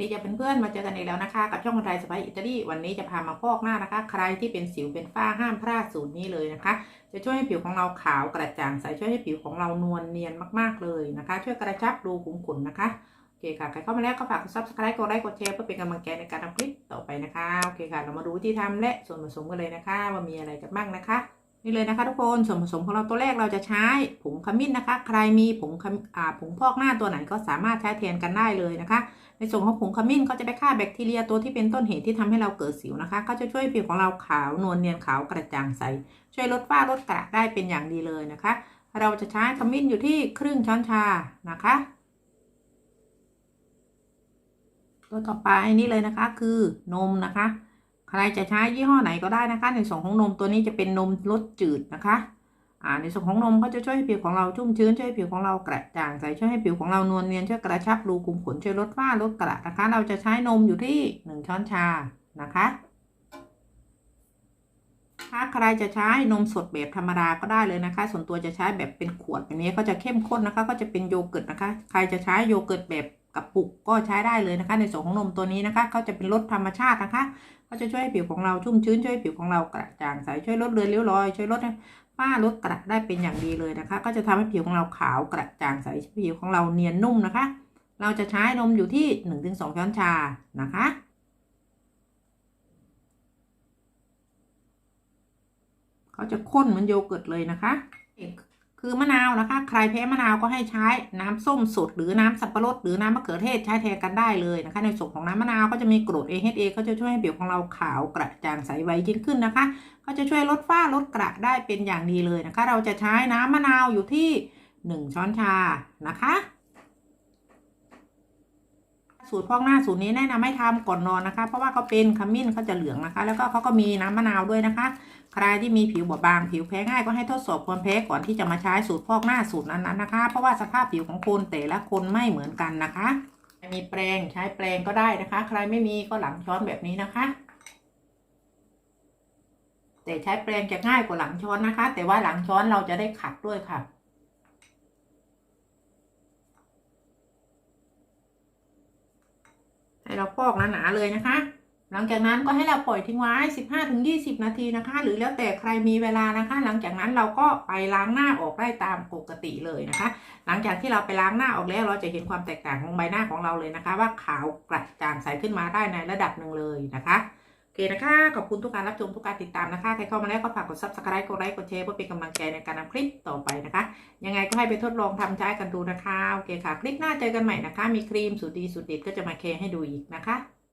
ดีจะเป็นเพื่อนมาเจอกันอีกแล้วนะคะ กับช่องคนไทยสายอิตาลีวันนี้จะพามาพอกหน้านะคะ ใครที่เป็นสิวเป็นฝ้าห้ามพลาดสูตรนี้เลยนะคะ จะช่วยให้ผิวของเราขาวกระจ่างใสช่วยให้ผิวของเรานวลเนียนมากๆเลยนะคะ ช่วยกระชับรูขุมขนนะคะ เคค่ะ ใครเข้ามาแล้วก็ฝากกด subscribe กดไลค์กดแชร์เพื่อเป็นกำลังใจในการทำคลิปต่อไปนะคะ โอเคค่ะ เรามาดูวิธีทำและส่วนผสมกันเลยนะคะ ว่ามีอะไรกันบ้างนะคะ นี่เลยนะคะ ทุกคน ส่วนผสมของเราตัวแรกเราจะใช้ผงขมิ้นนะคะ ใครมีผงผงพอกหน้าตัวไหนก็สามารถใช้แทนกันได้เลยนะคะ ในส่วนของผงขมิ้นก็จะไปฆ่าแบคทีเรียตัวที่เป็นต้นเหตุที่ทำให้เราเกิดสิวนะคะ ก็จะช่วยผิวของเราขาวนวลเนียนขาวกระจ่างใส ช่วยลดฝ้าลดกระได้เป็นอย่างดีเลยนะคะ เราจะใช้ขมิ้นอยู่ที่ครึ่งช้อนชานะคะ ตัวต่อไปนี่เลยนะคะ คือนมนะคะ ใครจะใช้ยี่ห้อไหนก็ได้นะคะ ในส่วนของนมตัวนี้จะเป็นนมรสจืดนะคะอ่าในส่วนของนมก็จะช่วยให้ผิวของเราชุ่มชื้นช่วยให้ผิวของเรากระจ่างใสช่วยให้ผิวของเรานวลเนียนช่วยกระชับรูขุมขนช่วยลดฝ้าลดกระนะคะ เราจะใช้นมอยู่ที่หนึ่งช้อนชานะคะถ้าใครจะใช้นมสดแบบธรรมดาก็ได้เลยนะคะ ส่วนตัวจะใช้แบบเป็นขวดแบบนี้ก็จะเข้มข้นนะคะ ก็จะเป็นโยเกิร์ตนะคะ ใครจะใช้โยเกิร์ตแบบ กระปุกก็ใช้ได้เลยนะคะ ในส่วนของนมตัวนี้นะคะก็จะเป็นรสธรรมชาตินะคะก็จะช่วยให้ผิวของเราชุ่มชื้นช่วยให้ผิวของเรากระจ่างใสช่วยลดเลือนริ้วรอยช่วยลดฝ้าลดกระได้เป็นอย่างดีเลยนะคะ ก็จะทำให้ผิวของเราขาวกระจ่างใสผิวของเราเนียนนุ่มนะคะ เราจะใช้นมอยู่ที่หนึ่งถึงสองช้อนชานะคะเขาจะข้นเหมือนโยเกิร์ตเลยนะคะ คือมะนาวนะคะ ใครแพ้มะนาวก็ให้ใช้น้ำส้มสดหรือน้ำสับปะรดหรือน้ำมะเขือเทศใช้แทนกันได้เลยนะคะ ในส่วนของน้ำมะนาวก็จะมีกรด AHA ก็จะช่วยให้ผิวของเราขาวกระจ่างใสไวยิ่งขึ้นนะคะ ก็จะช่วยลดฝ้าลดกระได้เป็นอย่างดีเลยนะคะ เราจะใช้น้ำมะนาวอยู่ที่ 1 ช้อนชานะคะ สูตรพอกหน้าสูตรนี้แนะนำให้ทำก่อนนอนนะคะ เพราะว่าเขาเป็นขมิ้นเขาจะเหลืองนะคะ แล้วก็เขาก็มีน้ำมะนาวด้วยนะคะ ใครที่มีผิวบอบบาง ผิวแพ้ง่ายก็ให้ทดสอบความแพ้ก่อนที่จะมาใช้สูตรพอกหน้าสูตรนั้นๆนะคะ เพราะว่าสภาพผิวของคนแต่ละคนไม่เหมือนกันนะคะมีแปรงใช้แปรงก็ได้นะคะ ใครไม่มีก็หลังช้อนแบบนี้นะคะแต่ใช้แปรงจะง่ายกว่าหลังช้อนนะคะ แต่ว่าหลังช้อนเราจะได้ขัดด้วยค่ะ ให้เราพอกหนาๆเลยนะคะ หลังจากนั้นก็ให้เราปล่อยทิ้งไว้ 15-20 นาทีนะคะ หรือแล้วแต่ใครมีเวลานะคะ หลังจากนั้นเราก็ไปล้างหน้าออกได้ตามปกติเลยนะคะ หลังจากที่เราไปล้างหน้าออกแล้วเราจะเห็นความแตกต่างของใบหน้าของเราเลยนะคะ ว่าขาวกระจ่างใสขึ้นมาได้ในระดับหนึ่งเลยนะคะ เคนะคะ ขอบคุณทุกการรับชมทุกการติดตามนะคะ ใครเข้ามาแล้วก็ฝากกด subscribe กดไลค์กดแชร์เพื่อเป็นกำลังใจในการทำคลิปต่อไปนะคะ ยังไงก็ให้ไปทดลองทำใช้กันดูนะคะ โอเคค่ะ คลิปหน้าเจอกันใหม่นะคะ มีครีมสูตรดีสูตรเด็ดก็จะมาแชร์ให้ดูอีกนะคะ